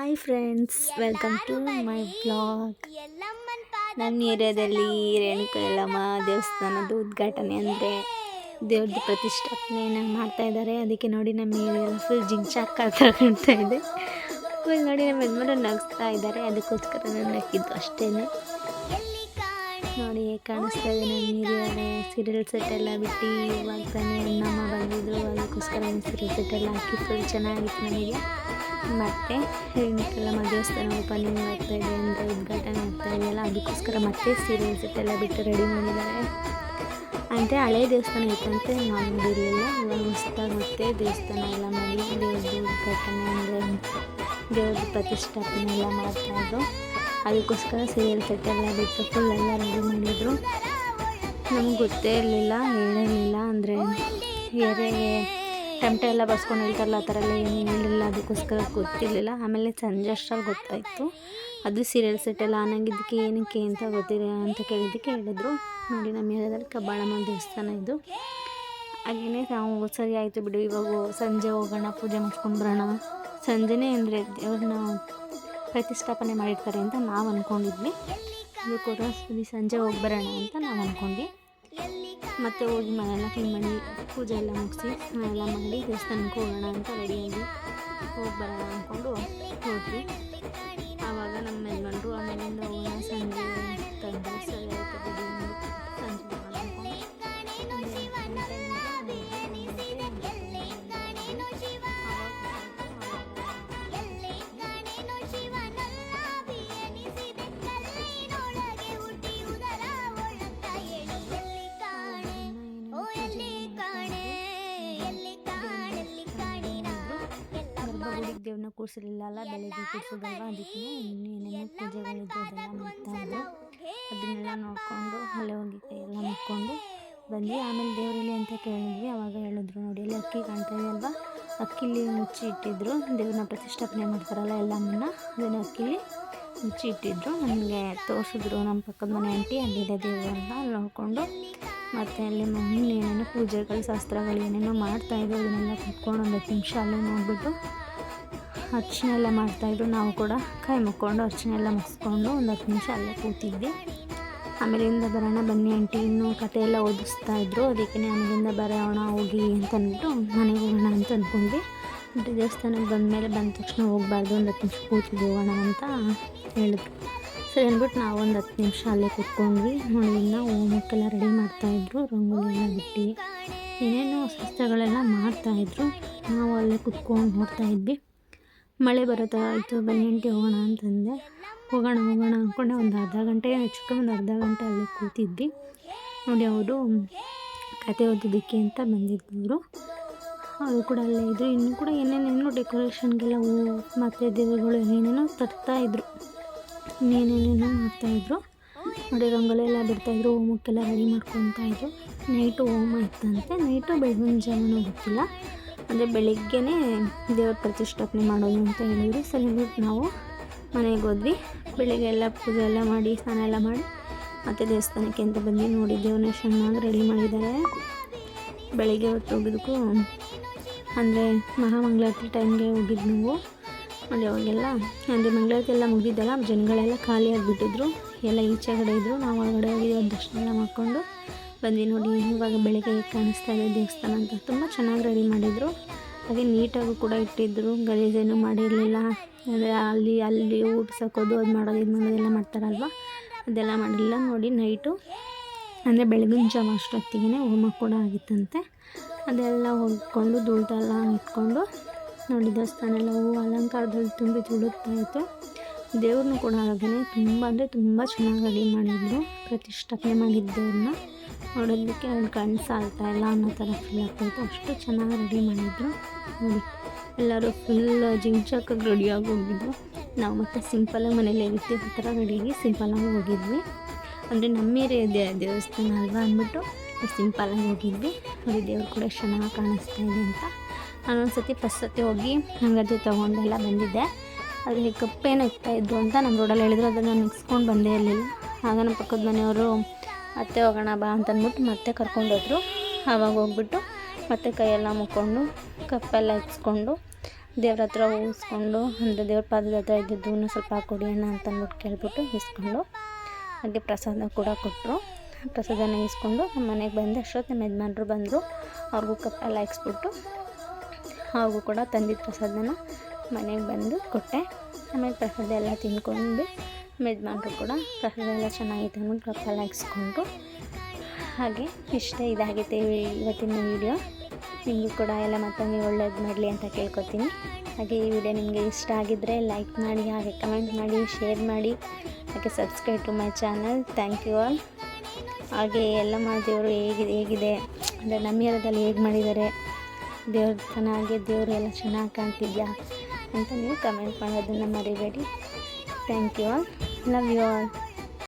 Hi friends welcome to my blog ನಮ್ಮ ಏರಿಯಾದಲ್ಲಿ ರೇಣುಕ ಯಲ್ಲಮ್ಮ ದೇವಸ್ಥಾನದ ಉದ್ಘಾಟನೆ ಅಂದರೆ ದೇವ್ರದ್ದು ಪ್ರತಿಷ್ಠಾಪನೆಯನ್ನು ಮಾಡ್ತಾ ಇದ್ದಾರೆ ಅದಕ್ಕೆ ನೋಡಿ ನಮ್ಮ ಏರಿಯಾ ಫುಲ್ ಜಿಂಚಾಕ್ ಕಾಣ್ತಾ ಇದೆ. ಫುಲ್ ನೋಡಿ ನಮ್ಮ ಯಜಮಾನ ನಗ್ತಾ ಇದ್ದಾರೆ ಅದಕ್ಕೋಸ್ಕರ ನಾನು ಹಾಕಿದ್ದು ಅಷ್ಟೇ ನೋಡಿ ಕಾಣಿಸ್ತಾ ಇದೆ ನಮ್ಮ ಏರಿಯಾದ ಸೀರಿಯಲ್ ಸೆಟ್ ಎಲ್ಲ ಬಿಟ್ಟು ಇವಾಗ ತಾನೇ ನಮ್ಮ ಬಂದಿದ್ರು. ಅದಕ್ಕೋಸ್ಕರ ಸೀರಿಯಲ್ ಸೆಟ್ ಎಲ್ಲ ಹಾಕಿ ಫುಲ್ ಚೆನ್ನಾಗಿತ್ತು ನಮಗೆ. ಮತ್ತು ರೇಣುಕಲ್ಲಮ್ಮ ದೇವಸ್ಥಾನ ಓಪನಿಂಗ್ ಆಗ್ತಾ ಇದೆ ಅಂದರೆ ಉದ್ಘಾಟನೆ ಆಗ್ತಾ ಇದೆಯಲ್ಲ ಅದಕ್ಕೋಸ್ಕರ ಮತ್ತೆ ಸೀರಿಯಲ್ ಸೆಟ್ ಎಲ್ಲ ಬಿಟ್ಟು ರೆಡಿ ಮಾಡಿದ್ದಾರೆ. ಅಂದರೆ ಹಳೆ ದೇವಸ್ಥಾನ ಇತ್ತಂತೆ ನಾವು ನೋಡಿರಲಿಲ್ಲ. ಇವಾಗ ಹೊಸ್ದಾಗಿ ಮತ್ತೆ ದೇವಸ್ಥಾನ ಎಲ್ಲ ಮಾಡಿ ದೇವ್ರದ್ದು ಉದ್ಘಾಟನೆ ಅಂದರೆ ದೇವ್ರದ್ದು ಪ್ರತಿಷ್ಠಾಪನೆ ಎಲ್ಲ ಮಾಡ್ತಾಯಿದ್ರು ಅದಕ್ಕೋಸ್ಕರ ಸೀರಿಯಲ್ ಸೆಟ್ಟೆಲ್ಲ ಎಲ್ಲ ಬಿಟ್ಟು ಫುಲ್ ಎಲ್ಲ ರೆಡಿ ಮಾಡಿದರು. ನಮ್ಗೆ ಗೊತ್ತೇ ಇರಲಿಲ್ಲ ಹೇಳಿರಲಿಲ್ಲ ಅಂದರೆ. ಏರಿಯಾಗೆ ಟಮಟೆ ಎಲ್ಲ ಬಸ್ಕೊಂಡು ಹೇಳ್ತಾರಲ್ಲ, ಆ ಥರ ಎಲ್ಲ ಹೇಳಿಲ್ಲ, ಅದಕ್ಕೋಸ್ಕರ ಗೊತ್ತಿರಲಿಲ್ಲ. ಆಮೇಲೆ ಸಂಜೆ ಅಷ್ಟರಲ್ಲಿ ಗೊತ್ತಾಯಿತು. ಅದು ಸೀರಿಯಲ್ ಸೆಟ್ ಎಲ್ಲ ಆನಂಗಿದ್ದಕ್ಕೆ ಏನಕ್ಕೆ ಅಂತ ಗೊತ್ತಿರ ಅಂತ ಕೇಳಿದ್ದಕ್ಕೆ ಹೇಳಿದ್ರು. ನೋಡಿ, ನಮ್ಮ ಏರಿಯಾದಲ್ಲಿ ಕಬ್ಬಾಳಮ್ಮ ದೇವಸ್ಥಾನ ಇದು. ಹಾಗೆಯೇ ನಾವು ಸರಿ ಆಯಿತು ಬಿಡು, ಇವಾಗ ಸಂಜೆ ಹೋಗೋಣ, ಪೂಜೆ ಮಾಡಿಸ್ಕೊಂಡು ಬರೋಣ. ಸಂಜೆನೇ ಅಂದರೆ ದೇವ್ರನ್ನ ಪ್ರತಿಷ್ಠಾಪನೆ ಮಾಡಿರ್ತಾರೆ ಅಂತ ನಾವು ಅಂದ್ಕೊಂಡಿದ್ವಿ ಅದಕ್ಕೋಸ್ಕರ ಸಂಜೆ ಹೋಗಿ ಬರೋಣ ಅಂತ ನಾವು ಅಂದ್ಕೊಂಡ್ವಿ ಮತ್ತೆ ಹೋಗಿ ಮನೆಯೆಲ್ಲ ಕ್ಲೀನ್ ಮಾಡಿ ಪೂಜೆ ಎಲ್ಲ ಮುಗಿಸಿ ಎಲ್ಲ ಮಾಡಿ ದೇವಸ್ಥಾನಕ್ಕೆ ಹೋಗೋಣ ಅಂತ ರೆಡಿಯಾಗಿ ಹೋಗಿ ಬರೋಣ ಅಂದ್ಕೊಂಡು ಹೋದ್ವಿ. ಅಲ್ಲ ಬೆಳಗ್ಗೆ ಕೂರಿಸೋದಲ್ವ ಅದಕ್ಕೆ ಏನೇನು ಪೂಜೆಗಳಿದ್ದು ಅದೆಲ್ಲ ಮಾಡ್ತಾ ಅದನ್ನೆಲ್ಲ ನೋಡಿಕೊಂಡು ಅಲ್ಲೇ ಹೋಗಿ ಎಲ್ಲ ಮುಕ್ಕೊಂಡು ಬಂದು ಆಮೇಲೆ ದೇವರಲ್ಲಿ ಅಂತ ಕೇಳಿದ್ವಿ ಅವಾಗ ಹೇಳಿದ್ರು ನೋಡಿ ಅಲ್ಲಿ ಅಕ್ಕಿ ಕಾಣ್ತಾ ಅಲ್ವಾ? ಅಕ್ಕಿಲಿ ಮುಚ್ಚಿ ಇಟ್ಟಿದ್ರು. ದೇವ್ರನ್ನ ಪ್ರತಿಷ್ಠಾಪನೆ ಮಾಡ್ತಾರಲ್ಲ ಎಲ್ಲಮ್ಮನ್ನ ಅದನ್ನು ಅಕ್ಕಿಲಿ ಮುಚ್ಚಿ ಇಟ್ಟಿದ್ರು. ನನಗೆ ತೋರಿಸಿದ್ರು ನಮ್ಮ ಪಕ್ಕದ ಮನೆ ಆಂಟಿ ಅಲ್ಲಿದೆ ದೇವರು ಅಂತ. ಅಲ್ಲಿ ನೋಡಿಕೊಂಡು ಮತ್ತು ಅಲ್ಲಿ ಮಮ್ಮಿ ಏನೇನು ಪೂಜೆಗಳು ಶಾಸ್ತ್ರಗಳು ಏನೇನೋ ಮಾಡ್ತಾಯಿದ್ರು ಅದನ್ನೆಲ್ಲ ಕುತ್ಕೊಂಡು ಒಂದು ಹತ್ತು ನಿಮಿಷ ಅಲ್ಲೇ ನೋಡಿಬಿಟ್ಟು ಅರ್ಚನೆ ಎಲ್ಲ ಮಾಡ್ತಾಯಿದ್ರು ನಾವು ಕೂಡ ಕೈ ಮುಕ್ಕೊಂಡು ಅರ್ಚನೆ ಎಲ್ಲ ಮುಗಿಸ್ಕೊಂಡು ಒಂದು ಹತ್ತು ನಿಮಿಷ ಅಲ್ಲೇ ಕೂತಿದ್ವಿ. ಆಮೇಲಿಂದ ಬರೋಣ, ಬನ್ನಿ ಆಂಟಿ. ಇನ್ನೂ ಕತೆ ಎಲ್ಲ ಓದಿಸ್ತಾ ಇದ್ರು. ಅದಕ್ಕೆ ಅಲ್ಲಿಂದ ಬರೋಣ, ಹೋಗಿ ಅಂತಂದ್ಬಿಟ್ಟು ಮನೆಗೆ ಹೋಗೋಣ ಅಂತ ಅಂದ್ಕೊಂಡ್ವಿ. ದೇವಸ್ಥಾನಕ್ಕೆ ಬಂದಮೇಲೆ ಬಂದ ತಕ್ಷಣ ಹೋಗಬಾರ್ದು, ಒಂದು ಹತ್ತು ನಿಮಿಷ ಕೂತಿದ್ವಿ ಹೋಗೋಣ ಅಂತ ಹೇಳಿದ್ರು. ಸರಿ ಅಂದ್ಬಿಟ್ಟು ನಾವು ಒಂದು ಹತ್ತು ನಿಮಿಷ ಅಲ್ಲೇ ಕೂತ್ಕೊಂಡ್ವಿ. ನೋಡಿ ಹೋಮಕ್ಕೆಲ್ಲ ರೆಡಿ ಮಾಡ್ತಾಯಿದ್ರು ರಂಗೋಲಿ ಎಲ್ಲ ಬಿಟ್ಟು ಏನೇನೋ ಶಾಸ್ತ್ರಗಳೆಲ್ಲ ಮಾಡ್ತಾಯಿದ್ರು ನಾವು ಅಲ್ಲೇ ಕೂತ್ಕೊಂಡು ನೋಡ್ತಾ ಇದ್ವಿ. ಮಳೆ ಬರುತ್ತಾ ಆಯಿತು, ಬನ್ನಿ ಆಂಟಿ ಹೋಗೋಣ ಅಂತಂದೆ. ಹೋಗೋಣ ಹೋಗೋಣ ಅಂದ್ಕೊಂಡೆ ಒಂದು ಅರ್ಧ ಗಂಟೆ ಹೆಚ್ಚು ಒಂದು ಅರ್ಧ ಗಂಟೆ ಅಲ್ಲಿ ಕೂತಿದ್ವಿ. ನೋಡಿ ಅವರು ಕತೆ ಓದೋದಕ್ಕೆ ಅಂತ ಬಂದಿದ್ದವರು. ಅವರು ಕೂಡ ಅಲ್ಲೇ ಇದ್ದರು ಇನ್ನೂ ಕೂಡ ಏನೇನೇನೋ ಡೆಕೋರೇಷನ್ಗೆಲ್ಲ ಹೂವು, ಮತ್ತು ದೇವರುಗಳು ಏನೇನೇನೋ ತರ್ತಾಯಿದ್ರು ಇನ್ನೇನೇನೇನೋ ಮಾಡ್ತಾಯಿದ್ರು ನೋಡಿ, ರಂಗೋಲಿ ಎಲ್ಲ ಬಿಡ್ತಾಯಿದ್ರು ಹೋಮಕ್ಕೆಲ್ಲ ರೆಡಿ ಮಾಡ್ಕೊತಾಯಿದ್ರು ನೈಟು ಹೋಮ ಇತ್ತಂತೆ. ನೈಟು ಬೆಳಗಿನ ಜಾವನ ಗೊತ್ತಿಲ್ಲ. ಅಂದರೆ ಬೆಳಿಗ್ಗೆನೇ ದೇವ್ರ ಪ್ರತಿಷ್ಠಾಪನೆ ಮಾಡೋದು ಅಂತ ಹೇಳಿದ್ರು. ಸರಿ ನಾವು ಮನೆಗೆ ಹೋದ್ವಿ. ಬೆಳಿಗ್ಗೆ ಎಲ್ಲ ಪೂಜೆ ಎಲ್ಲ ಮಾಡಿ, ಸ್ನಾನ ಎಲ್ಲ ಮಾಡಿ ಮತ್ತು ದೇವಸ್ಥಾನಕ್ಕೆ ಅಂತ ಬಂದು ನೋಡಿ, ದೇವ್ರನ್ನ ಚೆನ್ನಾಗಿ ರೆಡಿ ಮಾಡಿದ್ದಾರೆ ಬೆಳಿಗ್ಗೆ ಹೊತ್ತು ಹೋಗಿದ್ದಕ್ಕೂ ಅಂದರೆ ಮಹಾಮಂಗಳಾರತಿ ಟೈಮ್ಗೆ ಹೋಗಿದ್ದು ನಾವು. ಅಂದರೆ ಅವಾಗೆಲ್ಲ ಅಂದರೆ ಮಂಗಳಾರತಿ ಎಲ್ಲ ಮುಗಿದಿದ್ದಲ್ಲ ಜನಗಳೆಲ್ಲ ಖಾಲಿ ಆಗಿಬಿಟ್ಟಿದ್ರು. ಎಲ್ಲ ಈಚೆಗಡೆ ಇದ್ದರು ನಾವು ಒಳಗಡೆ ಹೋಗಿ ದರ್ಶನ ಎಲ್ಲ ಮಾಡಿಕೊಂಡು ಬಂದ್ವಿ ನೋಡಿ, ಇವಾಗ ಬೆಳಗ್ಗೆ ಕಾಣಿಸ್ತಾ ಇದೆ ದೇವಸ್ಥಾನ ಅಂತ. ತುಂಬ ಚೆನ್ನಾಗಿ ರೆಡಿ ಮಾಡಿದರು. ಹಾಗೆ ನೀಟಾಗೂ ಕೂಡ ಇಟ್ಟಿದ್ದರು ಗಲೀಜೇನು ಮಾಡಿರಲಿಲ್ಲ. ಅಂದರೆ ಅಲ್ಲಿ ಅಲ್ಲಿ ಊಟ ಸಾಕೋದು ಅದು ಮಾಡೋದು, ಇದು ಮಾಡೋದು ಎಲ್ಲ ಮಾಡ್ತಾರಲ್ವ? ಅದೆಲ್ಲ ಮಾಡಿಲ್ಲ. ನೋಡಿ ನೈಟು. ಅಂದರೆ ಬೆಳಗಿನ ಜಾವ ಅಷ್ಟೊತ್ತಿಗೆ ಹೋಮ ಕೂಡ ಆಗಿತ್ತಂತೆ. ಅದೆಲ್ಲ ಹೋಗ್ಕೊಂಡು ದುಡ್ಡೆಲ್ಲ ಇಟ್ಕೊಂಡು ನೋಡಿ ದೇವಸ್ಥಾನ ಎಲ್ಲ ಹೂವು ಅಲಂಕಾರದಲ್ಲಿ ತುಂಬಿ ತುಳುತ್ತಾ ಇತ್ತು. ದೇವ್ರನ್ನೂ ಕೂಡ ಹಾಗೆಯೇ ತುಂಬ, ಅಂದರೆ ತುಂಬ ಚೆನ್ನಾಗಿ ರೆಡಿ ಮಾಡಿದ್ರು. ಪ್ರತಿಷ್ಠಾಪನೆ ಮಾಡಿದ್ದು ದೇವ್ರನ್ನ. ನೋಡೋದಕ್ಕೆ ಕಣ್ಣು ಸಾಲ್ತಾ ಇಲ್ಲ ಅನ್ನೋ ಥರ ಫೀಲ್ ಆಗ್ತಾಯಿತ್ತು ಅಷ್ಟು ಚೆನ್ನಾಗಿ ರೆಡಿ ಮಾಡಿದ್ರು. ನೋಡಿ, ಎಲ್ಲರೂ ಫುಲ್ ಜಿಂಚಾಕಾಗಿ ರೆಡಿಯಾಗಿ ಹೋಗಿದ್ವು ನಾವು ಮತ್ತು ಸಿಂಪಲಾಗಿ ಮನೇಲಿ ಇರ್ತೀವಿ ಆ ಥರ ರೆಡಿಯಾಗಿ ಸಿಂಪಲಾಗಿ ಹೋಗಿದ್ವಿ. ಅಂದರೆ ನಮ್ಮ ಏರಿಯಾ ದೇವಸ್ಥಾನ ಅಲ್ವಾ ಅಂದ್ಬಿಟ್ಟು ಸಿಂಪಲಾಗಿ ಹೋಗಿದ್ವಿ. ನೋಡಿ, ದೇವ್ರು ಕೂಡ ಚೆನ್ನಾಗಿ ಕಾಣಿಸ್ತಾ ಇದೆ ಅಂತ. ನಾನು ಸತಿ ಫಸ್ಟ್ ಸತಿ ಹೋಗಿ ಅಂಗಡಿ ತೊಗೊಂಡೆಲ್ಲ ಬಂದಿದ್ದೆ. ಅಲ್ಲಿ ಕಪ್ಪೇನು ಅಂತ ನಮ್ಮ ರೋಡಲ್ಲಿ ಹೇಳಿದ್ರು. ಅದನ್ನು ನಿಗ್ಸ್ಕೊಂಡು ಬಂದೇ ಇರಲಿಲ್ಲ. ಆಗ ನಮ್ಮ ಪಕ್ಕದ ಮನೆಯವರು ಮತ್ತೆ ಹೋಗೋಣ ಬಾ ಅಂತಂದ್ಬಿಟ್ಟು ಮತ್ತೆ ಕರ್ಕೊಂಡೋದ್ರು. ಆವಾಗ ಹೋಗ್ಬಿಟ್ಟು ಮತ್ತೆ ಕೈಯೆಲ್ಲ ಮುಕ್ಕೊಂಡು, ಕಪ್ಪೆಲ್ಲ ಹಚ್ಕೊಂಡು ದೇವ್ರ ಹತ್ರ ಊಸ್ಕೊಂಡು, ಅಂದರೆ ದೇವ್ರ ಪಾದದ ಹತ್ರ ಇದ್ದಿದ್ದು ಸ್ವಲ್ಪ ಕೊಡಿ ಅಣ್ಣ ಅಂತ ಅಂದ್ಬಿಟ್ಟು ಕೇಳ್ಬಿಟ್ಟು ಇಸ್ಕೊಂಡು ಹಾಗೆ ಪ್ರಸಾದ ಕೂಡ ಕೊಟ್ಟರು ಪ್ರಸಾದನ ಇಸ್ಕೊಂಡು ನಮ್ಮ ಮನೆಗೆ ಬಂದು ಅಷ್ಟೊತ್ತು ನಮ್ಮ ಯಜಮಾನ್ರು ಬಂದರು. ಅವ್ರಿಗೂ ಕಪ್ಪೆಲ್ಲ ಇಕ್ಸ್ಬಿಟ್ಟು ಅವ್ರಿಗೂ ಕೂಡ ತಂದಿದ್ದ ಪ್ರಸಾದನ ಮನೆಗೆ ಬಂದು ಕೊಟ್ಟೆ. ಆಮೇಲೆ ಪ್ರಸಾದ ಎಲ್ಲ ತಿನ್ಕೊಂಡು ನಮ್ಮ ಮಾಡ್ರು ಕೂಡ. ಪ್ರಸಾದ ಚೆನ್ನಾಗಿತ್ತು ಅಂದ್ಬಿಟ್ಟು ಕಪ್ ಹಾಕ್ಸ್ಕೊಂಡು. ಹಾಗೆ ಇಷ್ಟೇ ಇದಾಗಿತ್ತು ಇವತ್ತಿನ ವೀಡಿಯೋ ನಿಮಗೂ ಕೂಡ ಎಲ್ಲ ಮತ್ತೊಮ್ಮೆ ಒಳ್ಳೇದು ಮಾಡಲಿ ಅಂತ ಕೇಳ್ಕೊತೀನಿ. ಹಾಗೆ ಈ ವಿಡಿಯೋ ನಿಮಗೆ ಇಷ್ಟ ಆಗಿದ್ದರೆ ಲೈಕ್ ಮಾಡಿ, ಹಾಗೆ ಕಮೆಂಟ್ ಮಾಡಿ ಶೇರ್ ಮಾಡಿ, ಹಾಗೆ subscribe to my channel thank you all ಹಾಗೆ ಎಲ್ಲ ದೇವರು ಹೇಗಿದೆ ಹೇಗಿದೆ? ಅಂದರೆ ನಮ್ಮ ಏರಿಯಾದಲ್ಲಿ ಹೇಗೆ ಮಾಡಿದ್ದಾರೆ? ದೇವ್ರ ಚೆನ್ನಾಗಿ ದೇವರು ಎಲ್ಲ ಚೆನ್ನಾಗಿ ಕಾಣ್ತಿದ್ಯಾ ಅಂತ ನೀವು ಕಮೆಂಟ್ ಮಾಡೋದನ್ನು ಮರಿಬೇಡಿ. Thank you all love you all